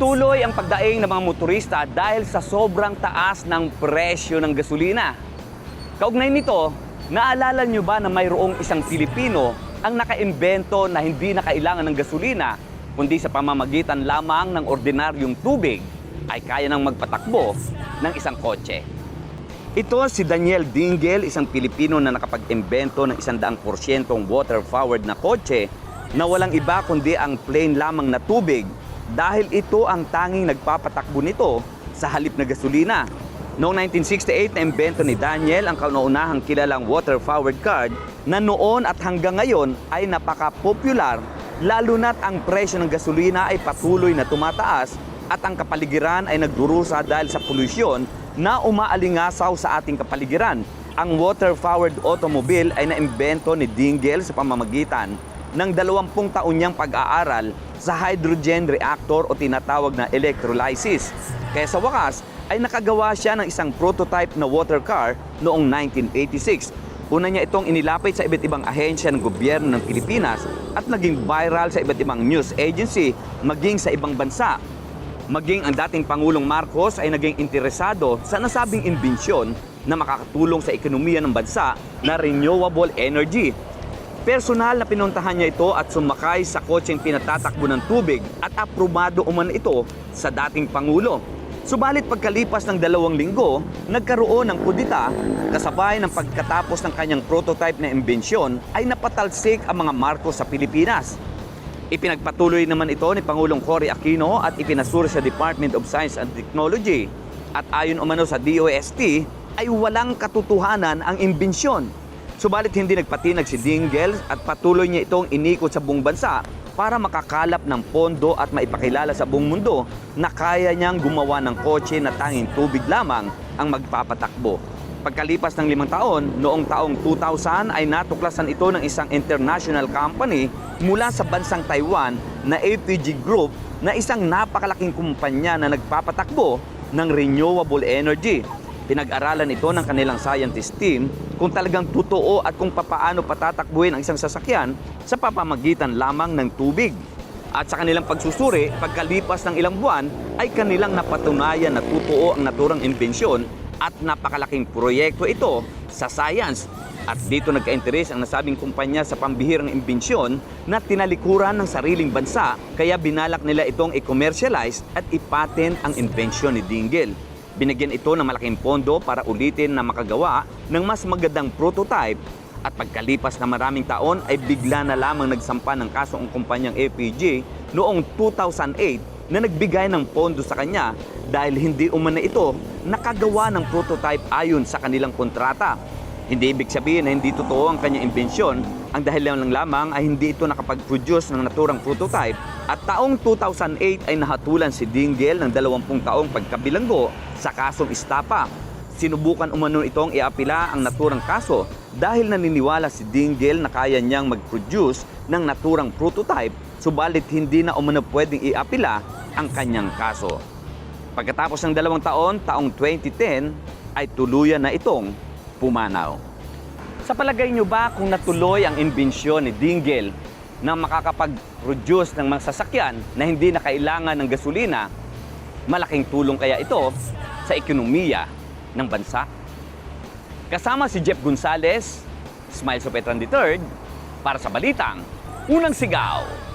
Patuloy ang pagdaing ng mga motorista dahil sa sobrang taas ng presyo ng gasolina. Kaugnay nito, naalala nyo ba na mayroong isang Pilipino ang nakaimbento na hindi na kailangan ng gasolina, kundi sa pamamagitan lamang ng ordinaryong tubig ay kaya nang magpatakbo ng isang kotse. Ito si Daniel Dingel, isang Pilipino na nakapag-imbento ng isang daang porsyentong water-powered na kotse na walang iba kundi ang plain lamang na tubig dahil ito ang tanging nagpapatakbo nito sa halip na gasolina. Noong 1968 na imbento ni Daniel ang kauna-unahang kilalang water-powered card na noon at hanggang ngayon ay napaka-popular lalo na't ang presyo ng gasolina ay patuloy na tumataas at ang kapaligiran ay nagdurusa dahil sa polusyon na umaalingasaw sa ating kapaligiran. Ang water-powered automobile ay naimbento ni Dingel sa pamamagitan ng 20 taon niyang pag-aaral sa hydrogen reactor o tinatawag na electrolysis. Kaya sa wakas ay nakagawa siya ng isang prototype na water car noong 1986. Una niya itong inilapit sa iba't ibang ahensya ng gobyerno ng Pilipinas at naging viral sa iba't ibang news agency maging sa ibang bansa. Maging ang dating Pangulong Marcos ay naging interesado sa nasabing imbensyon na makakatulong sa ekonomiya ng bansa na renewable energy. Personal na pinuntahan niya ito at sumakay sa kotseng pinatatakbo ng tubig at aprobado uman ito sa dating Pangulo. Subalit pagkalipas ng dalawang linggo, nagkaroon ng kudita kasabay ng pagkatapos ng kanyang prototype na imbensyon ay napatalsik ang mga Marcos sa Pilipinas. Ipinagpatuloy naman ito ni Pangulong Cory Aquino at ipinasuri sa Department of Science and Technology. At ayon umano sa DOST, ay walang katotohanan ang imbensyon. Subalit hindi nagpatinag si Dingel at patuloy niya itong inikot sa buong bansa para makakalap ng pondo at maipakilala sa buong mundo na kaya niyang gumawa ng kotse na tanging tubig lamang ang magpapatakbo. Pagkalipas ng limang taon, noong taong 2000 ay natuklasan ito ng isang international company mula sa bansang Taiwan na APG Group na isang napakalaking kumpanya na nagpapatakbo ng renewable energy. Pinag-aralan ito ng kanilang scientist team kung talagang totoo at kung papaano patatakbuhin ang isang sasakyan sa papamagitan lamang ng tubig. At sa kanilang pagsusuri, pagkalipas ng ilang buwan, ay kanilang napatunayan na totoo ang naturang imbensyon at napakalaking proyekto ito sa science. At dito nagka-interes ang nasabing kumpanya sa pambihirang imbensyon na tinalikuran ng sariling bansa kaya binalak nila itong i-commercialize at ipatent ang imbensyon ni Dingel. Binigyan ito ng malaking pondo para ulitin na makagawa ng mas magandang prototype at pagkalipas na maraming taon ay bigla na lamang nagsampa ng kaso ang kumpanyang APG noong 2008 na nagbigay ng pondo sa kanya dahil hindi umana ito nakagawa ng prototype ayon sa kanilang kontrata. Hindi ibig sabihin na hindi totoo ang kanyang imbensyon, ang dahilan lang lamang ay hindi ito nakapag-produce ng naturang prototype at taong 2008 ay nahatulan si Dingel ng 20 taong pagkabilanggo sa kasong istapa. Sinubukan umano itong iapila ang naturang kaso dahil naniniwala si Dingel na kaya niyang mag-produce ng naturang prototype subalit hindi na umano pwedeng iapila ang kanyang kaso. Pagkatapos ng dalawang taon, taong 2010, ay tuluyan na itong pumanaw. Sa palagay nyo ba kung natuloy ang imbensyon ni Dingel na makakapag-produce ng mga sasakyan na hindi na kailangan ng gasolina, malaking tulong kaya ito sa ekonomiya ng bansa? Kasama si Jeff Gonzalez, Smile Sopetran III, para sa Balitang Unang Sigaw.